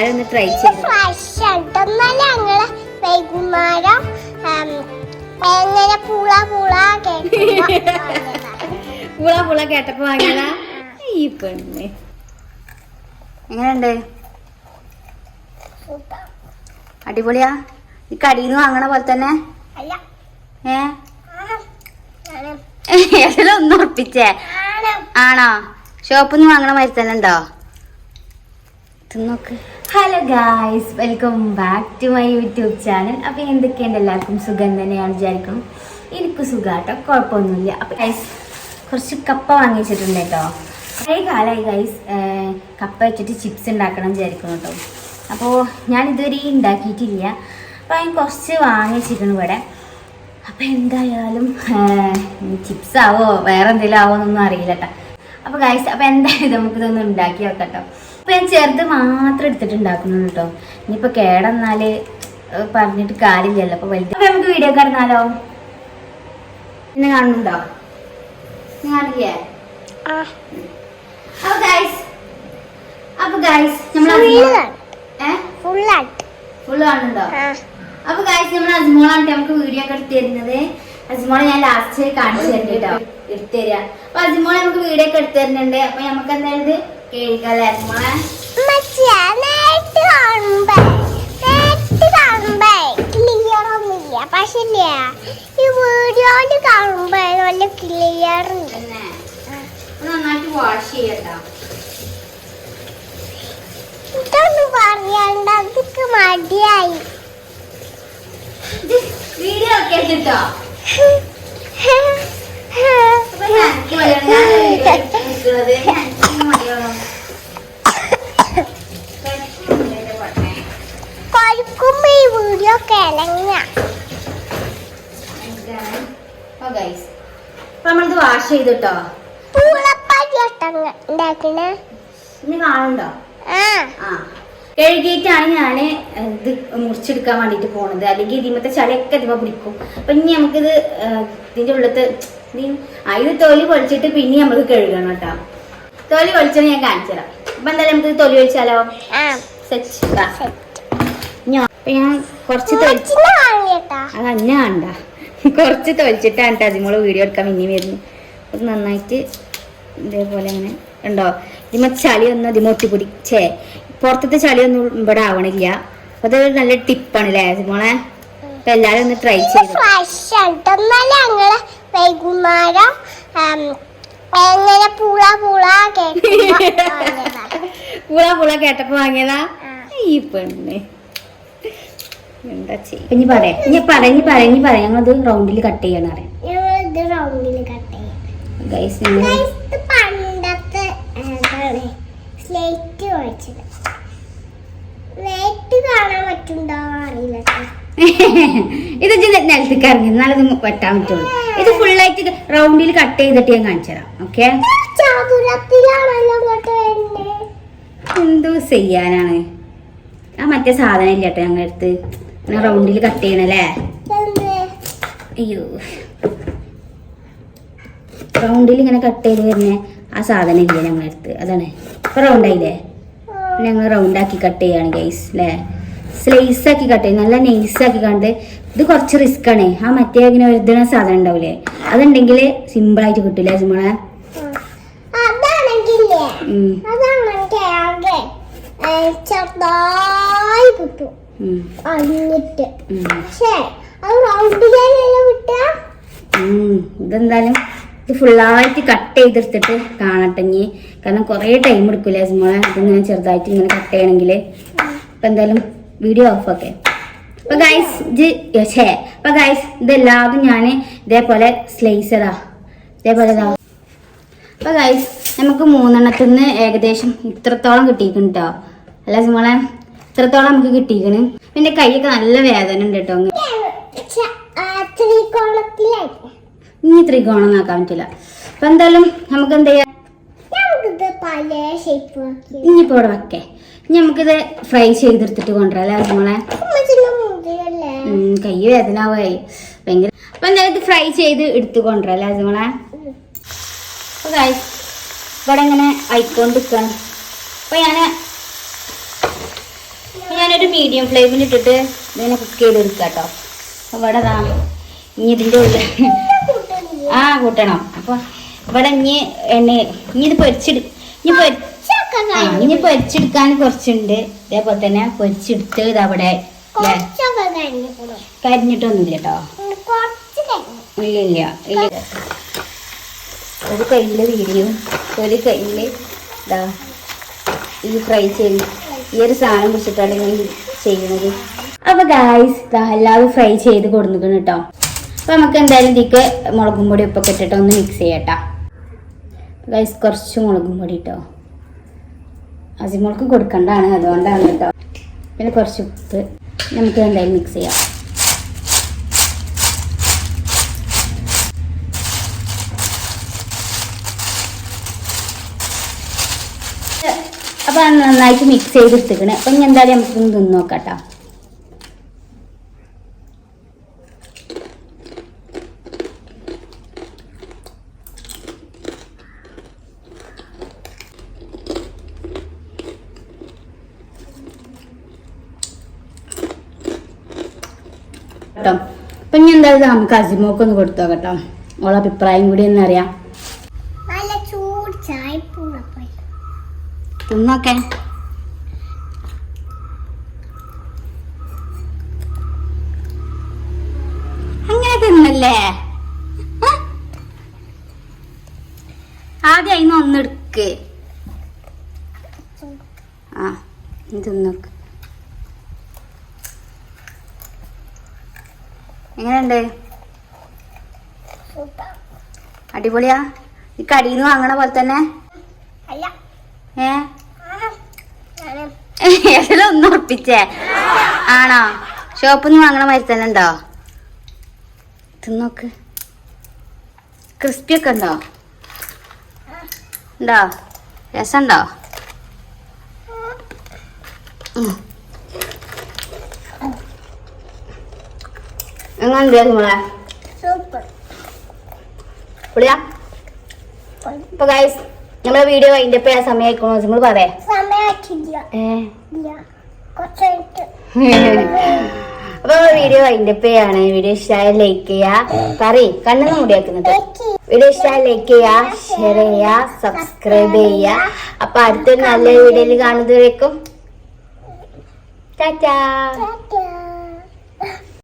അതൊന്ന് ട്രൈ ചെയ്ത് ഞങ്ങൾ വൈകുന്നേരം എങ്ങനെ പൂള പൂള കേൾക്കുമ്പോ പുള പുള കേട്ടപ്പോ വാങ്ങിയതാ? ഈ പെണ്ണ്. എങ്ങനെയുണ്ട്? അടിപൊളിയാ. ഈ കടയിന്ന് വാങ്ങണ പോലെ തന്നെ? അല്ല. ഏ. ഏതെങ്കിലും ഒന്ന് ഉറപ്പിച്ചേ. ആണോ? ഷോപ്പിൽ നിന്ന് വാങ്ങണ മാതിരി തന്നെ ഉണ്ടോ? നോക്ക്. Hello guys welcome back to my YouTube channel അപ്പോൾ എന്തൊക്കെയുണ്ട് എല്ലാവർക്കും? സുഖം തന്നെയാണ് വിചാരിക്കും എനിക്ക് സുഖമാട്ടോ കുഴപ്പമൊന്നുമില്ല. അപ്പോൾ ഗൈസ് കുറച്ച് കപ്പ വാങ്ങിച്ചിട്ടുണ്ട് കേട്ടോ. കുറേ കാലമായി ഗൈസ് കപ്പ വെച്ചിട്ട് ചിപ്സ് ഉണ്ടാക്കണം വിചാരിക്കുന്നു കേട്ടോ. അപ്പോൾ ഞാൻ ഇതുവരെ ഉണ്ടാക്കിയിട്ടില്ല. അപ്പോൾ ഞാൻ കുറച്ച് വാങ്ങിച്ചിരുന്നു ഇവിടെ. അപ്പോൾ എന്തായാലും ചിപ്സ് ആവോ വേറെ എന്തെങ്കിലും ആവോ എന്നൊന്നും അറിയില്ല കേട്ടോ. അപ്പോൾ ഗൈസ് അപ്പോൾ എന്തായാലും നമുക്കിതൊന്നും ഉണ്ടാക്കി വെക്കാം കേട്ടോ. അപ്പോൾ ഞാൻ ചെറുത് മാത്രം എടുത്തിട്ട് ഉണ്ടാക്കുന്നുള്ളൂ കേട്ടോ ഇനിയിപ്പോൾ കേടന്നാൽ പറഞ്ഞിട്ട് കാര്യമില്ലല്ലോ. അപ്പോൾ വലുത് അപ്പോൾ നമുക്ക് വീഡിയോ കാണുന്നാലോ ഇന്ന് കാണുന്നുണ്ടോ. അപ്പോൾ ഗൈസ് അപ്പോൾ ഗൈസ് Full നമ്മൾ. ഫുള്ള് കാണുന്നുണ്ടോ? അജ്മോളാണ് നമുക്ക് വീഡിയോ ഒക്കെ എടുത്ത് തരുന്നത്. അജ്മോളെ ഞാൻ ലാസ്റ്റ് കാണിച്ചു തരുന്നുണ്ട് എടുത്തു തരിക അപ്പൊ അജ്മോളെ നമുക്ക് വീഡിയോ ഒക്കെ എടുത്തു തരുന്നുണ്ട്. അപ്പൊ നമുക്ക് എന്തായാലും ഇത് കേൾക്കാല്ലേ അജ്മോളെ ഉമ്മച്ചിയെ, നേരിട്ട് കാണുമ്പേ, നേരിട്ട് കാണുമ്പേ clear ഒന്നുമില്ല. പക്ഷേ ഈ വീഡിയോയിൽ കാണുമ്പോ നല്ല ക്ലിയർ ഉണ്ട്. നന്നായിട്ട് വാഷ് ചെയ്യട്ടോ. ഇതൊന്നും പറയണ്ട അതൊക്കെ മടിയായി. വീഡിയോ ഒക്കെ മലയാളം ഞാൻ കൊഴുക്കുമ്പോ ഈ വീഡിയോ കിളങ്ങ നമ്മളിത് വാഷ് ചെയ്തിട്ടോ. ഇനി ആ. കഴുകിയിട്ടാണ് ഞാൻ ഇത് മുറിച്ചെടുക്കാൻ വേണ്ടിയിട്ട് പോണത്. അല്ലെങ്കിൽ ഇതിമത്തെ ചളിയൊക്കെ ഇതിമ പിടിക്കും. അപ്പൊ ഇനി നമുക്കിത് ആ, ഇതിന്റെ ഉള്ളത്ത് ഇത് തൊലി പൊളിച്ചിട്ട് പിന്നെ നമുക്ക് കഴുകണം കേട്ടോ. തൊലി ഒളിച്ചത് ഞാൻ കാണിച്ചു തരാം അപ്പൊ എന്തായാലും നമുക്ക് തൊലി ഒളിച്ചാലോ അപ്പൊ ഞാൻ കുറച്ച് അന്നെ കണ്ട കുറച്ച് തൊലിച്ചിട്ടാണ് കേട്ടോ അതിമോൾ വീഡിയോ എടുക്കാൻ ഇനി വരുന്നത്. അത് നന്നായിട്ട് ഇതേപോലെ അങ്ങനെ ഉണ്ടോ? ഇതിമ ചളിയൊന്നും അതിമ ഒട്ടിപ്പിടിച്ചേ പുറത്തത്തെ ചളിയൊന്നും ഇവിടെ ആവണില്ല. അപ്പൊ അത് നല്ല ടിപ്പാണ് അല്ലേ അതിമോളെ? അപ്പൊ എല്ലാരും ഒന്ന് ട്രൈ ചെയ്തു വൈകുന്നേരം പൂള പൂള കേൾക്കുമ്പോ പുള പുള കേട്ടപ്പോ വാങ്ങിയതാ? ഈ പെണ്ണെ. എന്താ ചെയ്യ ഇനി പറയാം ഇനി പറയാം ഇനി പറയാം ഇനി പറയാം ഞങ്ങളത് റൗണ്ടിൽ കട്ട് ചെയ്യണം ഇത് പണ്ടത്തെ സ്ലേറ്റ് വായിച്ചത് സ്ലേറ്റ് കാണാൻ പറ്റുണ്ടോ അറിയില്ല നിലത്തേക്ക് ഇറങ്ങി. അത് വെട്ടാൻ പറ്റുള്ളൂ. ഇത് ഫുള്ളായിട്ട് റൗണ്ടിൽ കട്ട് ചെയ്തിട്ട് ഞാൻ കാണിച്ചു തരാം. ഓക്കെ എന്തോ ചെയ്യാനാണ്? ആ മറ്റേ സാധനം ഇല്ല കേട്ടോ ഞങ്ങളുടെ അടുത്ത്? റൗണ്ടിൽ കട്ട് ചെയ്യണല്ലേ അയ്യോ. റൗണ്ടിൽ ഇങ്ങനെ കട്ട് ചെയ്ത് വരുന്ന ആ സാധനം ഇല്ല ഞങ്ങളുടെ അടുത്ത്? അതാണ്. ഇപ്പൊ റൗണ്ടായില്ലേ ഞങ്ങൾ റൗണ്ടാക്കി കട്ട് ചെയ്യാണ് ഗൈസ് അല്ലേ സ്ലൈസ് ആക്കി കട്ട് ചെയ്യും. നല്ല ആക്കി കണ്ട് ഇത് കുറച്ച് റിസ്ക് ആണ്. ആ മറ്റേ ഇങ്ങനെ എഴുതുന്ന സാധനം ഉണ്ടാവില്ലേ അതുണ്ടെങ്കിൽ സിമ്പിൾ ആയിട്ട് കിട്ടില്ല നമ്മളെ ചെറുതായി കിട്ടും. പക്ഷേ അത് റൗണ്ടിലല്ലോ. ഇതെന്തായാലും ഇത് ഫുള്ളായിട്ട് കട്ട് ചെയ്തെടുത്തിട്ട് കാണട്ടെ ഇനി. കാരണം കുറേ ടൈം എടുക്കൂലേ നമ്മളെ ഇതിങ്ങനെ ചെറുതായിട്ട് ഇങ്ങനെ കട്ട് ചെയ്യണമെങ്കിൽ ഇപ്പൊ എന്തായാലും വീഡിയോ ഓഫ് ഒക്കെ അപ്പൊ ഗൈസ് ഇത് ഛേ അപ്പൊ ഗൈസ് ഇതെല്ലാതും ഞാൻ ഇതേപോലെ സ്ലൈസ് ചെയ്താ ഇതേപോലെ ഇതാ. അപ്പൊ ഗൈസ് നമുക്ക് മൂന്നെണ്ണത്തിൽ നിന്ന് ഏകദേശം ഇത്രത്തോളം കിട്ടിയിട്ടുണ്ട് കേട്ടോ അല്ല നമ്മളെ ഇത്രത്തോളം നമുക്ക് കിട്ടിയിരിക്കണ് പിന്നെ കൈയൊക്കെ നല്ല വേദന ഉണ്ട് കേട്ടോ ഇനി ത്രികോണം നോക്കാൻ പറ്റില്ല അപ്പൊ എന്തായാലും നമുക്ക് എന്ത് ചെയ്യാം? ഇനിയിപ്പോ ഇവിടെ വെക്കേ. നമുക്കിത് ഫ്രൈ ചെയ്തെടുത്തിട്ട് കൊണ്ടുവരാം അല്ലേ നമ്മളെ ഉം, കൈ വേദനാവായി. ഭയങ്കര അപ്പൊ എന്തായാലും ഇത് ഫ്രൈ ചെയ്ത് എടുത്ത് കൊണ്ടുവരാം അല്ലേ നമ്മളെ ഇവിടെ ഇങ്ങനെ ആയിക്കൊണ്ടിരിക്കാണ്. അപ്പൊ ഞാൻ മീഡിയം ഫ്ലെയിമിൽ ഇട്ടിട്ട് ഇതിനെ കുക്ക് ചെയ്തെടുക്കാം കേട്ടോ അപ്പൊ ഇവിടെ ഇനി ഇതിന്റെ ഉള്ളിൽ ആ കൂട്ടണം. അപ്പൊ ഇവിടെ ഇനി എണ്ണ ഇനി ഇത് പൊരിച്ചിട് ഇനി പൊരി ഇനി പൊരിച്ചെടുക്കാൻ കുറച്ചുണ്ട്. ഇതേപോലെ തന്നെ പൊരിച്ചെടുത്ത് ഇത് അവിടെ കരിഞ്ഞിട്ടൊന്നുമില്ല കേട്ടോ ഇല്ല ഇല്ല ഇല്ല. ഒരു കയ്യിൽ വീടിയും ഒരു കയ്യിൽ ഇതാ ഈ ഫ്രൈ ചെയ്ത് ഈ ഒരു സാധനം പിടിച്ചിട്ടാണ് ഞാൻ ചെയ്യുന്നത്. അപ്പൊ ഗായ്സ് എല്ലാവരും ഫ്രൈ ചെയ്ത് കൊടുക്കണം കേട്ടോ അപ്പൊ നമുക്ക് എന്തായാലും ഇതിക്ക് മുളകും പൊടി ഉപ്പൊക്കെ ഇട്ടിട്ട് ഒന്ന് മിക്സ് ചെയ്യട്ടോ ഗൈസ് കുറച്ച് മുളകും പൊടി കേട്ടോ അസിമുൾക്ക് കൊടുക്കേണ്ടതാണ് അതുകൊണ്ടാണ് കേട്ടോ. പിന്നെ കുറച്ച് ഉപ്പ് നമുക്ക് എന്തായാലും മിക്സ് ചെയ്യാം. അപ്പൊ നന്നായിട്ട് മിക്സ് ചെയ്തെടുത്തിക്കണേ അപ്പൊ ഇനി എന്തായാലും നമുക്ക് തിന്നോക്കാം നോക്കാട്ടോ കേട്ടോ. അപ്പൊ ഇനി എന്തായാലും നമുക്ക് അസിമോക്ക് ഒന്ന് കൊടുത്തു കേട്ടോ ഓളെ അഭിപ്രായം കൂടി എന്നറിയാം അറിയാം. നല്ല ചൂട് ചായ തിന്നോക്കെ. അങ്ങനെ തിന്നല്ലേ? ആദ്യം അതിന്ന് ഒന്നെടുക്ക് ആ തിന്നോക്ക്. എങ്ങനെയുണ്ട്? അടിപൊളിയാ. ഈ കടിയിൽ നിന്ന് വാങ്ങണ പോലെ തന്നെ. ഏ? ഏതെങ്കിലും ഒന്ന് ഉറപ്പിച്ചേ. ആണോ? ഷോപ്പിൽ നിന്ന് വാങ്ങണ മാതിരി തന്നെ ഉണ്ടോ? തിന്നോക്ക്. ക്രിസ്പി ഒക്കെ ഉണ്ടോ? ഉണ്ടോ? രസമുണ്ടോ? ഉം. എങ്ങനെയുണ്ട് നമ്മളെ സൂപ്പർ പുളിയാ? അപ്പൊ ഗൈസ് നമ്മളെ വീഡിയോ അതിന്റെ ഇപ്പൊ സമയമായിക്കണോ നിങ്ങൾ പറയേ. അപ്പൊ വീഡിയോ അതിന്റെ പേയാണ് വീഡിയോ ഇഷ്ടമായ ലൈക്ക് ചെയ്യാ. പറയ് കണ്ണൊന്നും മുടിയാക്കുന്നത് വീഡിയോ ഇഷ്ടമായ ലൈക്ക് ചെയ്യാ ഷെയർ ചെയ്യാ സബ്സ്ക്രൈബ് ചെയ്യാ. അപ്പൊ അടുത്തൊരു നല്ല വീഡിയോയിൽ കാണുന്നവരേക്കും. ടാറ്റാ